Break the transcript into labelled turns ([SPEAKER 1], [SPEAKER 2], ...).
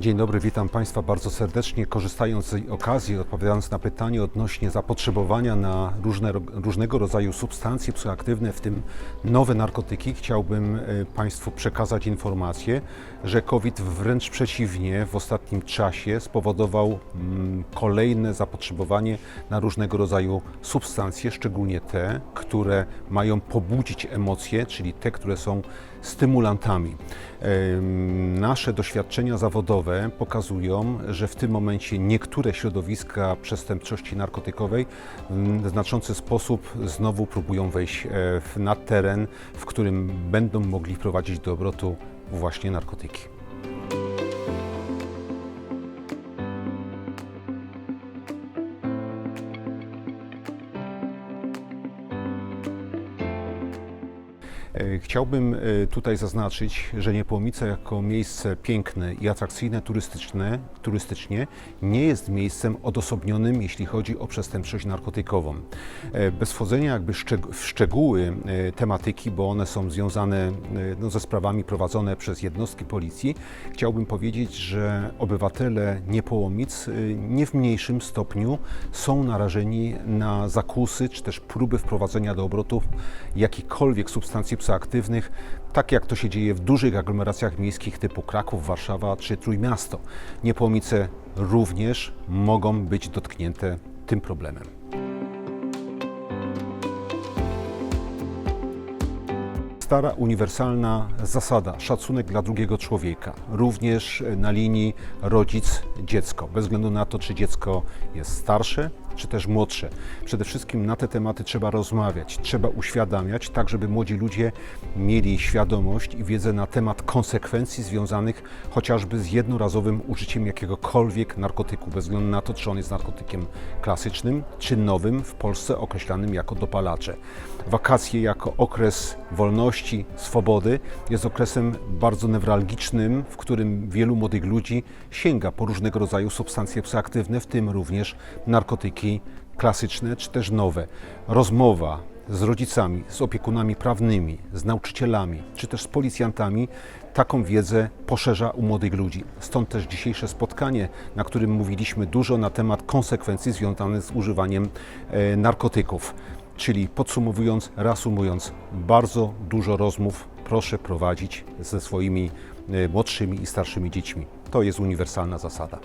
[SPEAKER 1] Dzień dobry, witam Państwa bardzo serdecznie. Korzystając z okazji, odpowiadając na pytanie odnośnie zapotrzebowania na różne, różnego rodzaju substancje psychoaktywne, w tym nowe narkotyki, chciałbym e, Państwu przekazać informację, że COVID wręcz przeciwnie w ostatnim czasie spowodował mm, kolejne zapotrzebowanie na różnego rodzaju substancje, szczególnie te, które mają pobudzić emocje, czyli te, które są stymulantami. Em, Nasze doświadczenia zawodowe pokazują, że w tym momencie niektóre środowiska przestępczości narkotykowej w znaczący sposób znowu próbują wejść e, na teren, w którym będą mogli wprowadzić do obrotu właśnie narkotyki. Chciałbym e, tutaj zaznaczyć, że Niepołomice jako miejsce piękne i atrakcyjne turystyczne, turystycznie nie jest miejscem odosobnionym, jeśli chodzi o przestępczość narkotykową. E, Bez wchodzenia jakby w szczegóły e, tematyki, bo one są związane e, no, ze sprawami prowadzone przez jednostki policji, chciałbym powiedzieć, że obywatele Niepołomic e, nie w mniejszym stopniu są narażeni na zakusy czy też próby wprowadzenia do obrotu jakichkolwiek substancji psychoaktywnych, tak jak to się dzieje w dużych aglomeracjach miejskich typu Kraków, Warszawa czy Trójmiasto. Niepołomice również mogą być dotknięte tym problemem. Stara uniwersalna zasada szacunek dla drugiego człowieka, również na linii rodzic-dziecko, bez względu na to, czy dziecko jest starsze, czy też młodsze. Przede wszystkim na te tematy trzeba rozmawiać, trzeba uświadamiać, tak żeby młodzi ludzie mieli świadomość i wiedzę na temat konsekwencji związanych chociażby z jednorazowym użyciem jakiegokolwiek narkotyku, bez względu na to, czy on jest narkotykiem klasycznym, czy nowym, w Polsce określanym jako dopalacze. Wakacje jako okres wolności, swobody jest okresem bardzo newralgicznym, w którym wielu młodych ludzi sięga po różnego rodzaju substancje psychoaktywne, w tym również narkotyki klasyczne czy też nowe. Rozmowa z rodzicami, z opiekunami prawnymi, z nauczycielami czy też z policjantami taką wiedzę poszerza u młodych ludzi. Stąd też dzisiejsze spotkanie, na którym mówiliśmy dużo na temat konsekwencji związanych z używaniem e, narkotyków. Czyli podsumowując, reasumując, bardzo dużo rozmów proszę prowadzić ze swoimi e, młodszymi i starszymi dziećmi. To jest uniwersalna zasada.